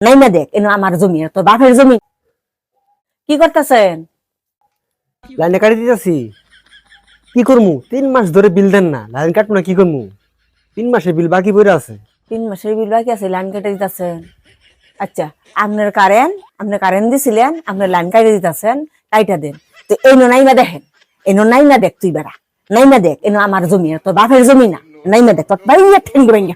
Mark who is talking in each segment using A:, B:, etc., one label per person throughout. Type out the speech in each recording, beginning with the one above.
A: নাইমা দেখ এনো আমার জমি তোর বাপের জমি। কি করতেছেন?
B: লাইনে কাটি দিতেছি। কি করমু? তিন মাস ধরে বিল দেন না লাইন কাটবো না কি করমু? তিন মাসের বিল বাকি পড়ে আছে।
A: তিন মাসের বিল বাকি আছে লাইন কেটে দিতেছেন। আচ্ছা আপনার কারেন্ট আপনি কারেন্ট দিছিলেন আপনার লাইন কাটে দিতেছেন কাইটা দেন। তো এনো নাইমা দেখেন এনো নাইমা দেখ তুই বেড়া। নাইমা দেখ এনো আমার জমি তোর বাপের জমি না। নাইমা দেখ তোর বাইরে ঠেঙ্গি ভেঙ্গে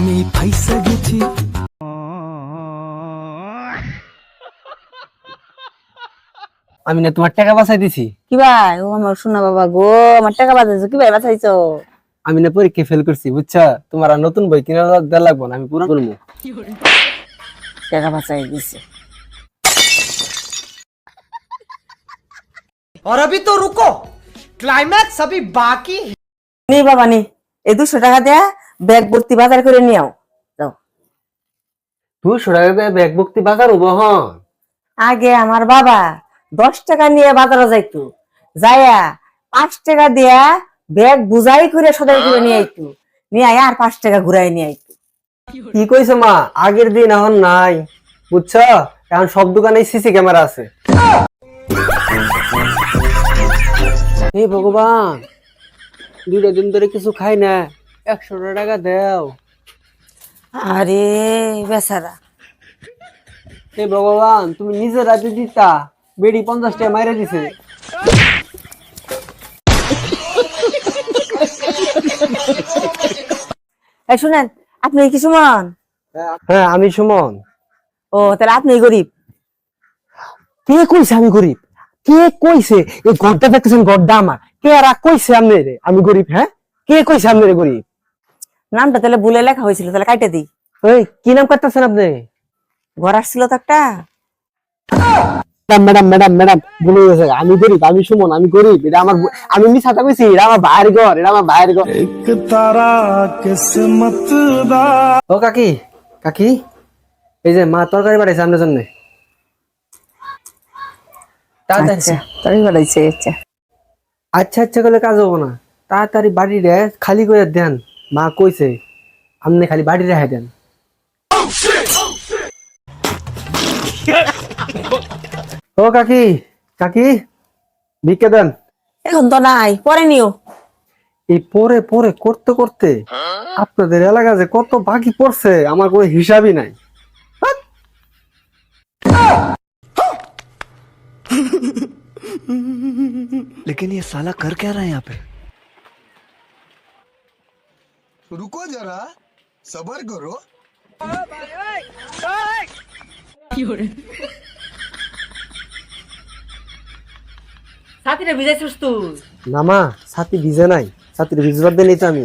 C: আমি ফাইসা গেছি
B: আমি না তোমার টাকা বাঁচাই দিছি
A: কি ভাই ও আমার শোনা বাবা গো আমার টাকা বাঁচাইছো কি ভাই বাঁচাইছো
B: আমি না পরীক্ষা ফেল করছি বুঝছা তোমার আর নতুন বই কিনা দেওয়া লাগবো না আমি পুরো করবো
A: টাকা বাঁচাই দিছে
C: और अभी तो रुको क्लाइमैक्स अभी बाकी है
A: নি বাবা নি এই দুশো টাকা দেয়া ব্যাগ ভর্তি বাজার করে নিয়ে আও। যাও।
B: দুশো টাকা দিয়ে ব্যাগ ভক্তি বাজার হব হন।
A: আগে আমার বাবা দশ টাকা নিয়ে বাজারে যাইতো। যাইয়া পাঁচ টাকা দিয়া ব্যাগ বুঝাই করে সদাই করে নিয়ে আইতো। নিয়ে আয় আর পাঁচ টাকা ঘুরাই নিয়ে আইতো।
B: কি কইছো মা? আগের দিন এখন নাই। বুঝছ? এখন সব দোকানে সিসি ক্যামেরা আছে। হে ভগবান! দুইটা দিন ধরে কিছু খাই না। একশো টাকা দেও।
A: আরে বেচারা।
B: হে ভগবান তুমি নিজে রাতে দিতা। বেড়ি পঞ্চাশ টাকা মাইরে দিছে।
A: এই শুনেন আপনি কি সুমন?
B: হ্যাঁ আমি সুমন।
A: ও তাহলে আপনি গরিব।
B: কে কইছে আমি গরিব? কে কইছে? এই গড্ডা দেখতেছেন গড্ডা আমার। কেরা কইছে আমনে রে আমি গরিব হ্যাঁ? কে কইছে আমনে রে গরিব?
A: নামটা তাহলে ভুলে লেখা হয়েছিল তাহলে কাটে দিই।
B: ওই কি নাম কাটতেছেন আপনি?
A: ঘর আসছিল তো একটা।
B: ম্যাডাম ম্যাডাম ম্যাডাম ভুলে গেছে। আমি গরিব আমি সুমন আমি গরিব। এটা আমার আমি এটা আমার ঘর এটা আমার ঘর।
C: এক তারা কিসমত দা
B: ও কাকি কাকি এই যে মা তরকারি বাড়াইছে আপনার জন্য। তাড়াতাড়ি
A: বাড়াইছে আচ্ছা।
B: আচ্ছা আচ্ছা করলে কাজ হব না। তাড়াতাড়ি বাড়ি রে খালি করে দেন। মা কইছে আপনি খালি বাড়ি রেখে দেন। ও কাকি কাকি ভিক্ষে দেন।
A: এখন তো নাই পরে নিও।
B: এই পরে পরে করতে করতে আপনাদের এলাকা যে কত বাকি পড়ছে আমার কোনো হিসাবই নাই।
C: लेकिन ये साला कर क्या रहा है यहाँ पे
D: रुको जरा सबर करो
A: সাথীরা ভিজাইছিস তুই
B: না মা ছাতি ভিজে নাই ছাতির ভিজবার দিলেই তো আমি